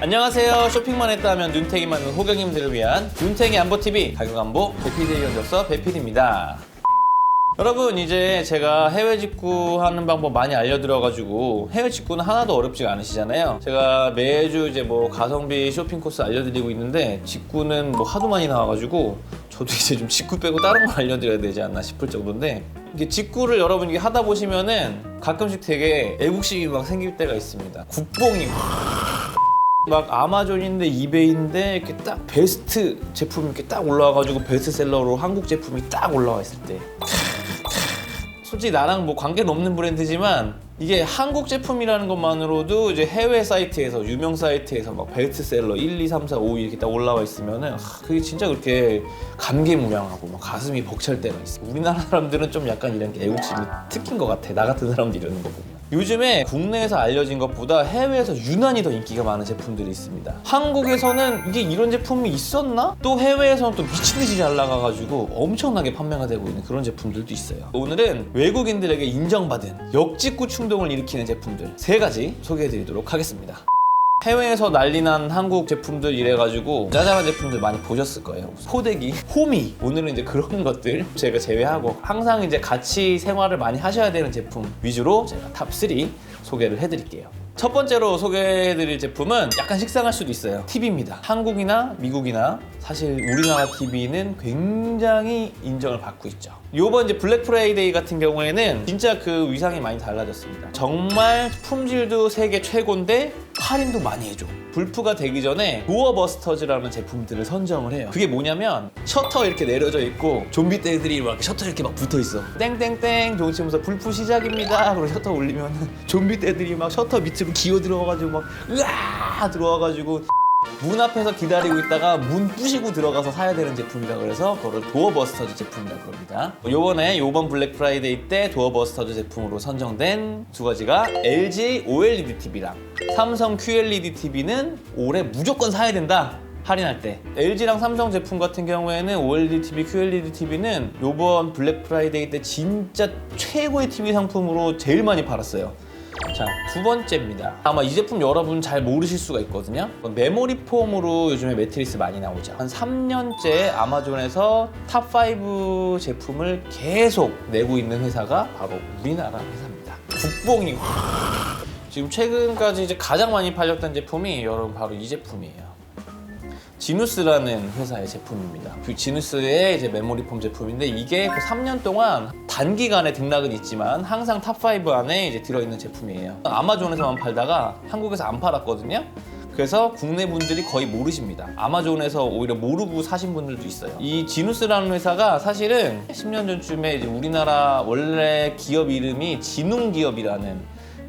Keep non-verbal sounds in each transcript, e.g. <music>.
안녕하세요. 쇼핑만 했다 하면 눈탱이 맞는 호경님들을 위한 눈탱이 안보TV 가격 안보 배피데이 연접서 배필입니다. 여러분 이제 제가 해외 직구하는 방법 많이 알려드려가지고 해외 직구는 하나도 어렵지가 않으시잖아요. 제가 매주 이제 뭐 가성비 쇼핑 코스 알려드리고 있는데 직구는 뭐 하도 많이 나와가지고 저도 <laughs> 이제 좀 직구 빼고 다른 걸 알려드려야 되지 않나 싶을 정도인데 이게 직구를 여러분 이게 하다 보시면은 가끔씩 되게 애국심이 막 생길 때가 있습니다. 국뽕이 막 아마존인데 이베이인데 이렇게 딱 베스트 제품이 이렇게 딱 올라와가지고 베스트셀러로 한국 제품이 딱 올라와 있을 때 솔직히 나랑 뭐 관계는 없는 브랜드지만 이게 한국 제품이라는 것만으로도 이제 해외 사이트에서 유명 사이트에서 막 베스트셀러 1, 2, 3, 4, 5 이렇게 딱 올라와 있으면은 하, 그게 진짜 그렇게 감개무량하고 막 가슴이 벅찰 때가 있어. 우리나라 사람들은 좀 약간 이런 게 애국심이 특인 것 같아. 나 같은 사람들 이러는 거 보면. 요즘에 국내에서 알려진 것보다 해외에서 유난히 더 인기가 많은 제품들이 있습니다. 한국에서는 이게 이런 제품이 있었나? 또 해외에서는 또 미친 듯이 잘 나가가지고 엄청나게 판매가 되고 있는 그런 제품들도 있어요. 오늘은 외국인들에게 인정받은 역직구 충동을 일으키는 제품들 세 가지 소개해드리도록 하겠습니다. 해외에서 난리난 한국 제품들 이래가지고 짜잘한 제품들 많이 보셨을 거예요. 포대기, 호미. 오늘은 이제 그런 것들 제가 제외하고 항상 이제 같이 생활을 많이 하셔야 되는 제품 위주로 제가 탑3 소개를 해드릴게요. 첫 번째로 소개해드릴 제품은 약간 식상할 수도 있어요. TV입니다. 한국이나 미국이나 사실 우리나라 TV는 굉장히 인정을 받고 있죠. 요번 이제 블랙 프라이데이 같은 경우에는 진짜 그 위상이 많이 달라졌습니다. 정말 품질도 세계 최고인데 할인도 많이 해줘. 불프가 되기 전에 도어버스터즈라는 제품들을 선정을 해요. 그게 뭐냐면 셔터 이렇게 내려져 있고 좀비 떼들이 막 셔터 이렇게 막 붙어 있어. 땡땡땡 종치면서 불프 시작입니다. 그리고 셔터 올리면 <laughs> 좀비 떼들이 막 셔터 밑으로 기어 들어가가지고 막 으아 들어와가지고 문 앞에서 기다리고 있다가 문 부시고 들어가서 사야 되는 제품이라 그래서 그걸 도어버스터즈 제품이라고 그럽니다. 요번에 요번 블랙 프라이데이 때 도어버스터즈 제품으로 선정된 두 가지가 LG OLED TV랑 삼성 QLED TV는 올해 무조건 사야 된다. 할인할 때 LG랑 삼성 제품 같은 경우에는 OLED TV, QLED TV는 요번 블랙 프라이데이 때 진짜 최고의 TV 상품으로 제일 많이 팔았어요. 자, 두 번째입니다. 아마 이 제품 여러분 잘 모르실 수가 있거든요. 메모리 폼으로 요즘에 매트리스 많이 나오죠. 한 3년째 아마존에서 탑5 제품을 계속 내고 있는 회사가 바로 우리나라 회사입니다. 국뽕이 확. 지금 최근까지 이제 가장 많이 팔렸던 제품이 여러분 바로 이 제품이에요. 지누스라는 회사의 제품입니다. 그 지누스의 이제 메모리 폼 제품인데 이게 그 3년 동안 단기간에 등락은 있지만 항상 탑5 안에 이제 들어있는 제품이에요. 아마존에서만 팔다가 한국에서 안 팔았거든요. 그래서 국내 분들이 거의 모르십니다. 아마존에서 오히려 모르고 사신 분들도 있어요. 이 지누스라는 회사가 사실은 10년 전쯤에 이제 우리나라 원래 기업 이름이 진웅기업이라는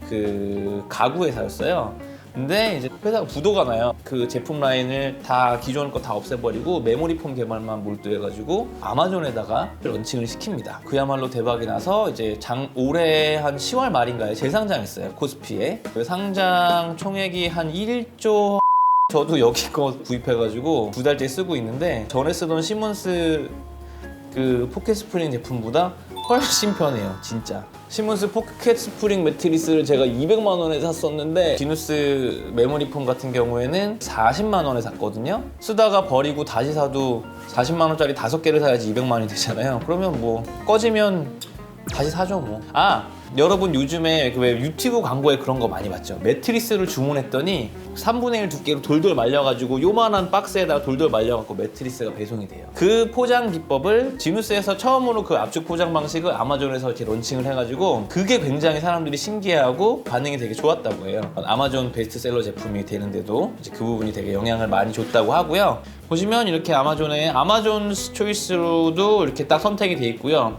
그 가구 회사였어요. 근데 이제 회사가 부도가 나요. 그 제품 라인을 다 기존 거 다 없애버리고 메모리 폼 개발만 몰두해가지고 아마존에다가 런칭을 시킵니다. 그야말로 대박이 나서 이제 장 올해 한 10월 말인가에 재상장했어요. 코스피에 그 상장 총액이 한 1조 저도 여기 거 구입해가지고 두 달째 쓰고 있는데 전에 쓰던 시몬스 그 포켓 스프링 제품보다 훨씬 편해요 진짜. 시몬스 포켓 스프링 매트리스를 제가 200만 원에 샀었는데 지누스 메모리 폼 같은 경우에는 40만 원에 샀거든요. 쓰다가 버리고 다시 사도 40만 원짜리 다섯 개를 사야지 200만 원이 되잖아요. 그러면 뭐 꺼지면 다시 사죠 뭐. 아 여러분 요즘에 그 왜 유튜브 광고에 그런 거 많이 봤죠. 매트리스를 주문했더니 3분의 1 두께로 돌돌 말려가지고 요만한 박스에다가 돌돌 말려갖고 매트리스가 배송이 돼요. 그 포장 기법을 지누스에서 처음으로 그 압축 포장 방식을 아마존에서 이렇게 론칭을 해가지고 그게 굉장히 사람들이 신기해하고 반응이 되게 좋았다고 해요. 아마존 베스트셀러 제품이 되는데도 이제 그 부분이 되게 영향을 많이 줬다고 하고요. 보시면 이렇게 아마존에 아마존 초이스로도 이렇게 딱 선택이 돼 있고요.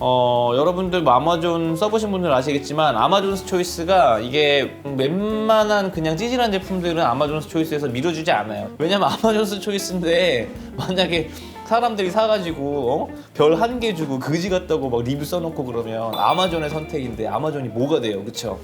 어, 여러분들 뭐 아마존 써보신 분들 아시겠지만 아마존 초이스가 이게 웬만한 그냥 찌질한 제품들은 아마존 초이스에서 밀어주지 않아요. 왜냐면 아마존 초이스인데 만약에 사람들이 사가지고 어? 별한 개 주고 그지 같다고 막 리뷰 써놓고 그러면 아마존의 선택인데 아마존이 뭐가 돼요, 그쵸?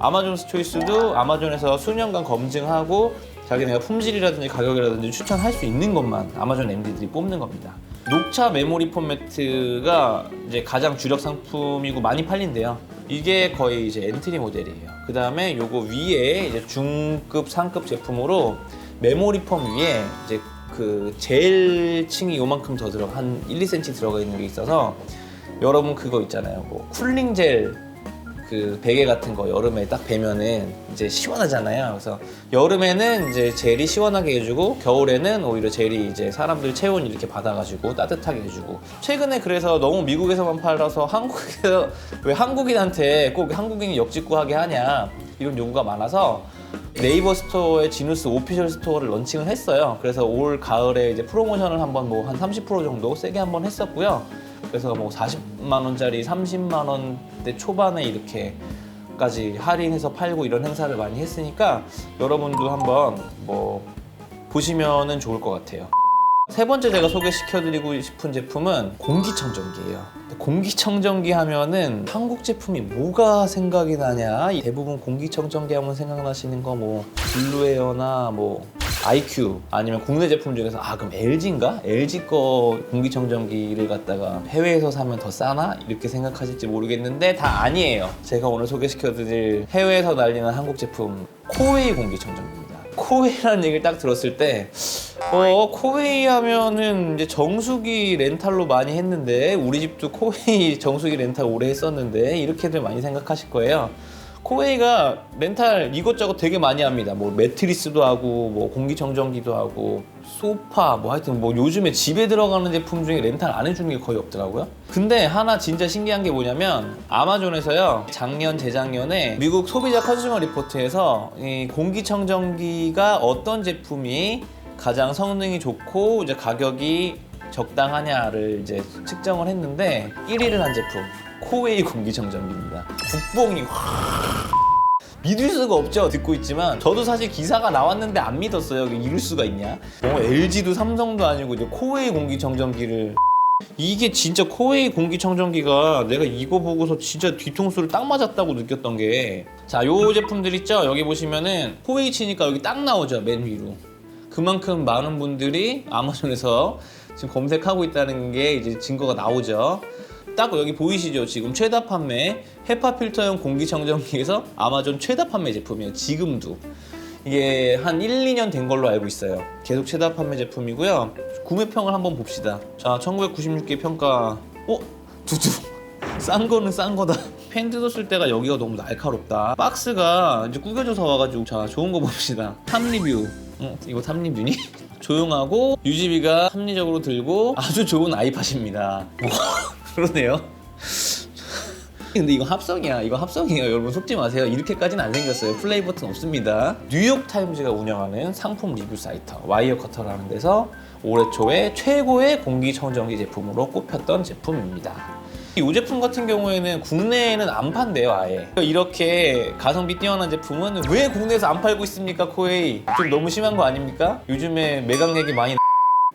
아마존 초이스도 아마존에서 수년간 검증하고 자기네가 품질이라든지 가격이라든지 추천할 수 있는 것만 아마존 MD들이 뽑는 겁니다. 녹차 메모리 포매트가 이제 가장 주력 상품이고 많이 팔린대요. 이게 거의 이제 엔트리 모델이에요. 그 다음에 요거 위에 이제 중급, 상급 제품으로 메모리 폼 위에 이제 그 젤 층이 요만큼 더 들어가 한 1, 2cm 들어가 있는 게 있어서 여러분 그거 있잖아요. 뭐 쿨링 젤 그 베개 같은 거 여름에 딱 베면은 이제 시원하잖아요. 그래서 여름에는 이제 젤이 시원하게 해주고 겨울에는 오히려 젤이 이제 사람들 체온 이렇게 받아가지고 따뜻하게 해주고 최근에 그래서 너무 미국에서만 팔아서 한국에서 <laughs> 왜 한국인한테 꼭 한국인이 역직구하게 하냐 이런 요구가 많아서 네이버 스토어에 지누스 오피셜 스토어를 런칭을 했어요. 그래서 올 가을에 이제 프로모션을 한번 뭐 한 30% 정도 세게 한번 했었고요. 그래서 뭐 40만 원짜리 30만 원대 초반에 이렇게까지 할인해서 팔고 이런 행사를 많이 했으니까 여러분도 한번 뭐 보시면은 좋을 것 같아요. 세 번째 제가 소개시켜드리고 싶은 제품은 공기청정기예요. 공기청정기 하면은 한국 제품이 뭐가 생각이 나냐? 대부분 공기청정기 하면 생각나시는 거 뭐 블루에어나 뭐 IQ 아니면 국내 제품 중에서 아 그럼 LG인가? LG 거 공기청정기를 갖다가 해외에서 사면 더 싸나? 이렇게 생각하실지 모르겠는데 다 아니에요. 제가 오늘 소개시켜드릴 해외에서 날리는 한국 제품 코웨이 공기청정기입니다. 코웨이라는 얘기를 딱 들었을 때, 어, 코웨이 하면은 이제 정수기 렌탈로 많이 했는데, 우리 집도 코웨이 정수기 렌탈 오래 했었는데, 이렇게들 많이 생각하실 거예요. 코웨이가 렌탈 이것저것 되게 많이 합니다. 뭐 매트리스도 하고, 뭐 공기청정기도 하고, 소파, 뭐 하여튼 뭐 요즘에 집에 들어가는 제품 중에 렌탈 안 해주는 게 거의 없더라고요. 근데 하나 진짜 신기한 게 뭐냐면 아마존에서요 작년 재작년에 미국 소비자 컨슈머 리포트에서 이 공기청정기가 어떤 제품이 가장 성능이 좋고 이제 가격이 적당하냐를 이제 측정을 했는데 1위를 한 제품 코웨이 공기청정기입니다. 국뽕이 믿을 수가 없죠. 듣고 있지만 저도 사실 기사가 나왔는데 안 믿었어요. 이럴 수가 있냐? 뭐 LG도 삼성도 아니고 이제 코웨이 공기청정기를 이게 진짜 코웨이 공기청정기가 내가 이거 보고서 진짜 뒤통수를 딱 맞았다고 느꼈던 게 자, 요 제품들 있죠? 여기 보시면은 코웨이 치니까 여기 딱 나오죠. 맨 위로. 그만큼 많은 분들이 아마존에서 지금 검색하고 있다는 게 이제 증거가 나오죠. 딱 여기 보이시죠? 지금 최다 판매 헤파 필터형 공기청정기에서 아마존 최다 판매 제품이에요. 지금도. 이게 한 1, 2년 된 걸로 알고 있어요. 계속 최다 판매 제품이고요. 구매평을 한번 봅시다. 자, 1996개 평가. 어? 두두. <laughs> 싼 거는 싼 거다. 펜 뜯었을 때가 여기가 너무 날카롭다. 박스가 이제 구겨져서 와가지고 자 좋은 거 봅시다. 탑 리뷰. 어, 이거 탑 리뷰니? <laughs> 조용하고 유지비가 합리적으로 들고 아주 좋은 아이팟입니다. 뭐 <laughs> 그러네요. <laughs> 근데 이거 합성이야. 이거 합성이에요. 여러분 속지 마세요. 이렇게까지는 안 생겼어요. 플레이 버튼 없습니다. 뉴욕 타임즈가 운영하는 상품 리뷰 사이트 와이어 커터라는 데서 올해 초에 최고의 공기청정기 제품으로 꼽혔던 제품입니다. 이 제품 같은 경우에는 국내에는 안 판대요 아예 이렇게 가성비 뛰어난 제품은 왜 국내에서 안 팔고 있습니까 코웨이 좀 너무 심한 거 아닙니까? 요즘에 매각 얘기 많이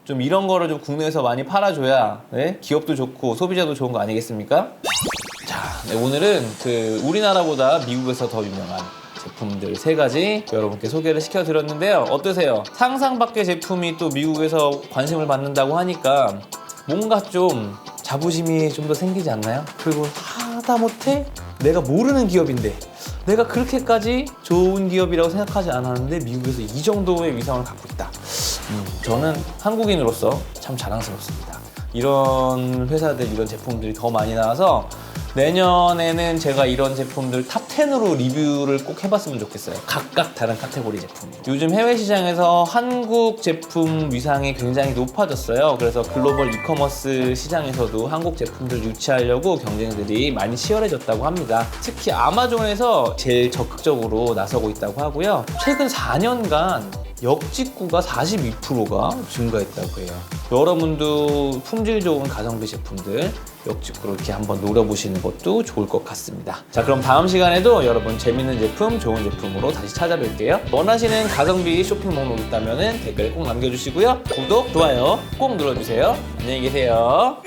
좀 이런 거를 좀 국내에서 많이 팔아줘야 네? 기업도 좋고 소비자도 좋은 거 아니겠습니까? 자, 네, 오늘은 그 우리나라보다 미국에서 더 유명한 제품들 세 가지 여러분께 소개를 시켜드렸는데요. 어떠세요? 상상 밖의 제품이 또 미국에서 관심을 받는다고 하니까 뭔가 좀 자부심이 좀 더 생기지 않나요? 그리고 하다못해 내가 모르는 기업인데 내가 그렇게까지 좋은 기업이라고 생각하지 않았는데 미국에서 이 정도의 위상을 갖고 있다. 음, 저는 한국인으로서 참 자랑스럽습니다. 이런 회사들, 이런 제품들이 더 많이 나와서 내년에는 제가 이런 제품들 탑 10으로 리뷰를 꼭 해봤으면 좋겠어요. 각각 다른 카테고리 제품. 요즘 해외 시장에서 한국 제품 위상이 굉장히 높아졌어요. 그래서 글로벌 이커머스 시장에서도 한국 제품들 유치하려고 경쟁들이 많이 치열해졌다고 합니다. 특히 아마존에서 제일 적극적으로 나서고 있다고 하고요. 최근 4년간 역직구가 42%가 증가했다고 해요. 여러분도 품질 좋은 가성비 제품들 역직구로 이렇게 한번 노려보시는 것도 좋을 것 같습니다. 자, 그럼 다음 시간에도 여러분 재밌는 제품, 좋은 제품으로 다시 찾아뵐게요. 원하시는 가성비 쇼핑 목록 있다면 댓글 꼭 남겨주시고요. 구독, 좋아요 꼭 눌러주세요. 안녕히 계세요.